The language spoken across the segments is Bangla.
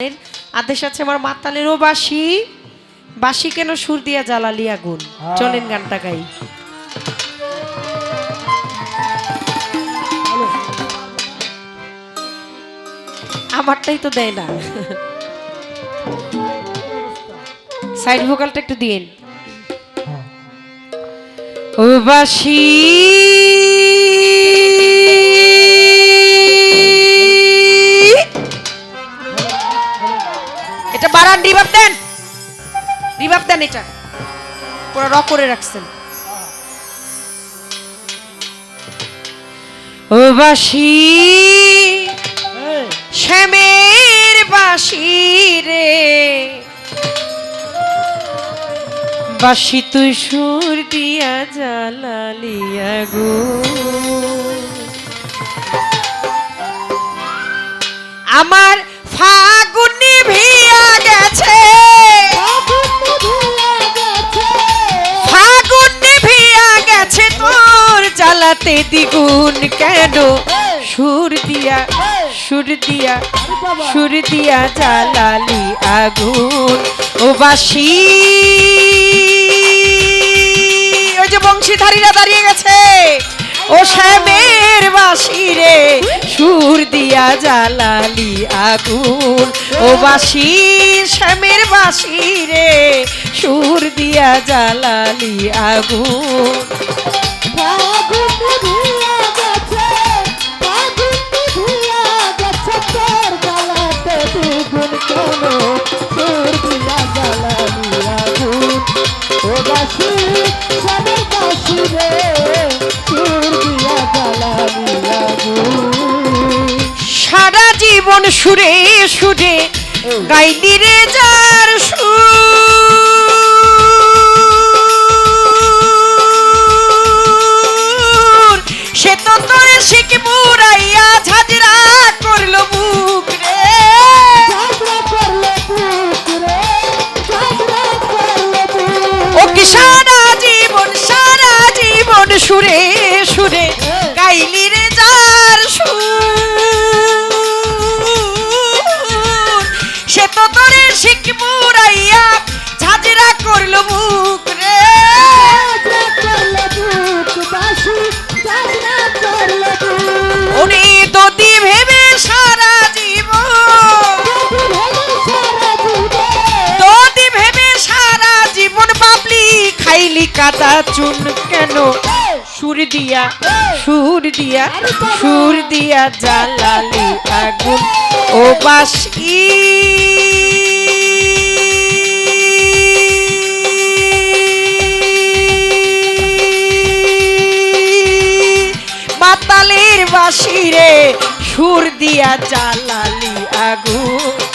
এর আদেশ আছে আমার মাতালেরও বাসি বাসি কেন সুর দিয়া জ্বালালি আগুন? চলেন গানটা গাই। আমারটাই তো দেয় না। সাইড ভোকালটা একটু দিন ও বাসি র করে রাখছেন। ও বাসি, শ্যামের বাসি রে। বাসি তুই সুর দিয়া জ্বালালিয়া গো আমার ফাগুনি ভিয়া গেছে। জ্বালাতে দ্বিগুণ কেন? সুর দিয়া সুর দিয়া সুর দিয়া জ্বালালি আগুন। ও বাসি। ওই যে বংশীধারীরা দাঁড়িয়ে গেছে। ও শ্যামের বাসি রে। সুর দিয়া জ্বালালি আগুন। ও বাসি শ্যামের বাসি রে। সুর দিয়া জ্বালালি আগুন। সুরে সুরে গাইলি রে যার চুন কেন? সুর দিয়া সুর দিয়া সুর দিয়া জ্বালালি আগুন। ও বাসি মাতালের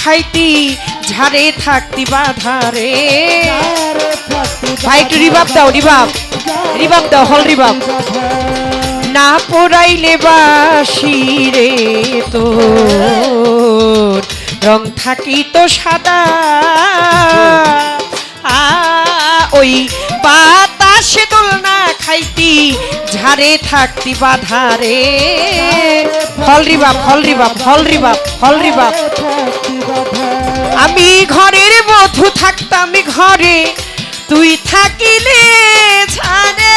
খাইতি ঝাড়ে থাকতি বাধারে ভাই একটু রিবাব দাও রিবাব রিবাব দাও হল রিবাব না পড়াইলে বাসি রে তো রং থাকি তো সাদা। আ, ওই বাতাসে দোলনা খাইতি ঝাড়ে থাকতি বাধারে হল রিবাব হল রিবাব হল রিবাব হল রিবাব আমি ঘরের বধু থাকতাম ঘরে তুই থাকিলে ছাড়ে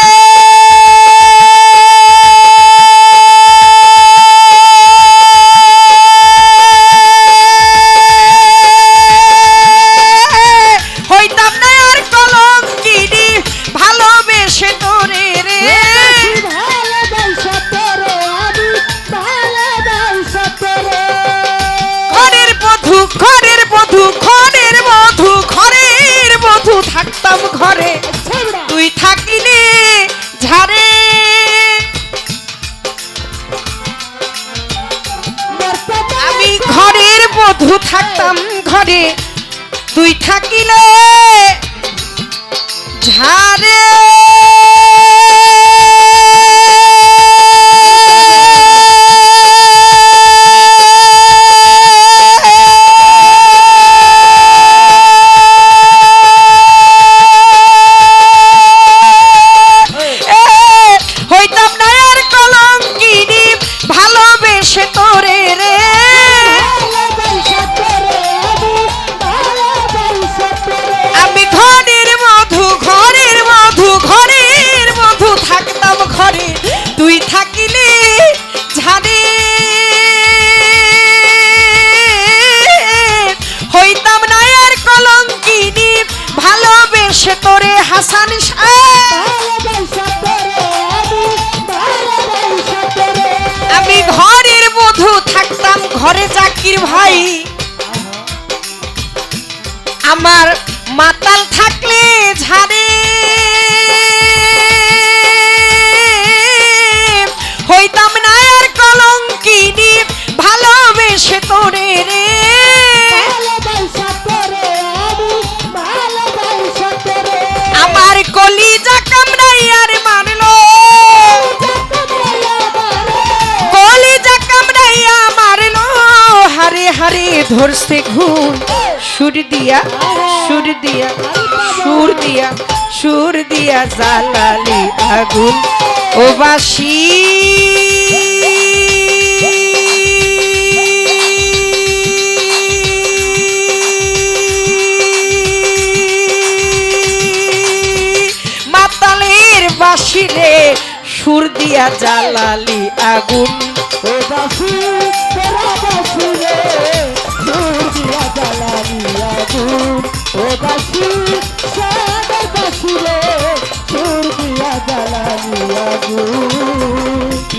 থাকিলে ঝাড়ে। আমি ঘরের বধু থাকতাম ঘরে তুই থাকিলে ঝাড়ে। ধরছে ঘুম। সুর দিয়া সুর দিয়া সুর দিয়া সুর দিয়া জ্বালালি আগুন। ও বাসি। মাতালের বাসিরে সুর দিয়া জ্বালালি আগুন।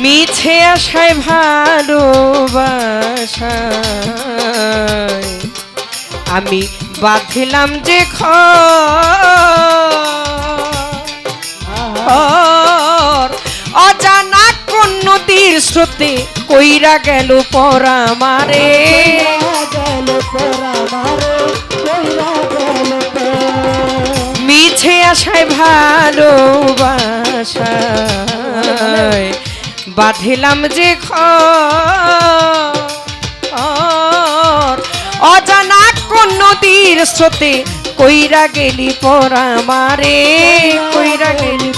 মিছে আশায় ভালোবাসায় আমি বাঁধিলাম যে খর অজানা কোন নদীর স্রোতে কইরা গেল পরা মারে মিছে আশায় ভালোবাসায় বাঁধিলাম যে খর অজানা কোন নদীর স্রোতে কইরা গেলি পরা মারে কইরা গেলি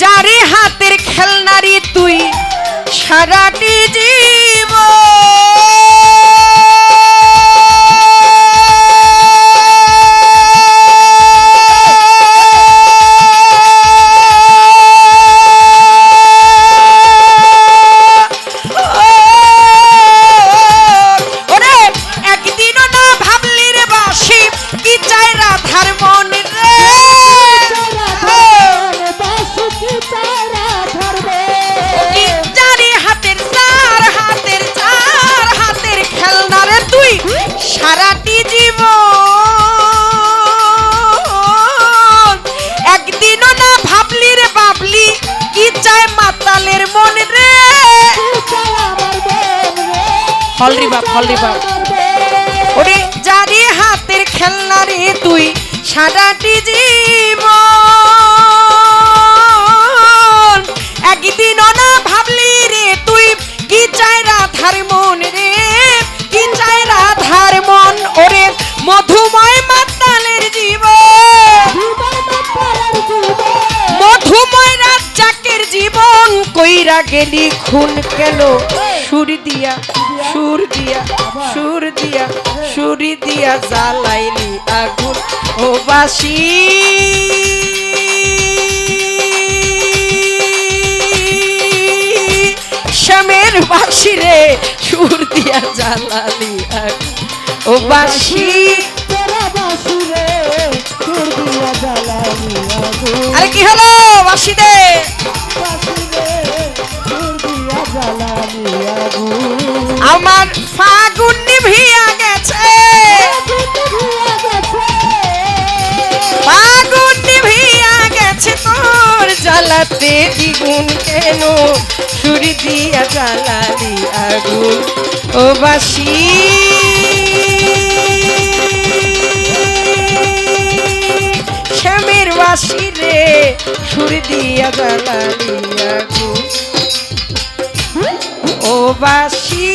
যারে হাতের খেলনারি তুই সারাটি হলরি বাপ হলরি বাপ। ওরে জারি হাতের খেলনা রে তুই সারাটি জীব একদিন না ভাবলি রে তুই, কি চায় রাধার মন রে? কি চায় রাধার মন? ওরে মধুময় মাতালের জীব মধুময় রাজ্জাকের জীবন, কইরা গেলি খুন কেন সুর দিয়া সুর দিয়া সুর দিয়া সুরি দিয়া জ্বালাইলি আগুন। ও বাসি। শ্যামের বাসি রে সুর দিয়া জ্বালালি আগুন। ও বাসি। আরে কি হলো? কেন সুর দিয়া জ্বালালি আগুন? ও বাসি। শ্যামের বাসি রে, সুর দিয়া জ্বালালি আগুন। ও বাসি।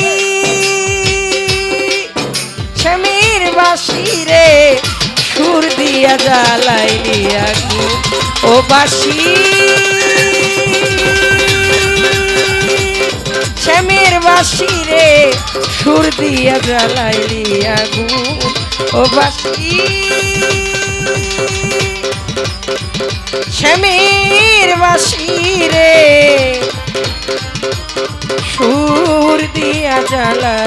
শ্যামের বাসি রে, সুর দিয়া জ্বালাইলি আগুন। ও বাসি। শ্যামের বাসি রে, সুর দিয়া জ্বালাইলি আগুন। ও বাসি শ্যামের বাসি রে, সুর দিয়া জ্বালালি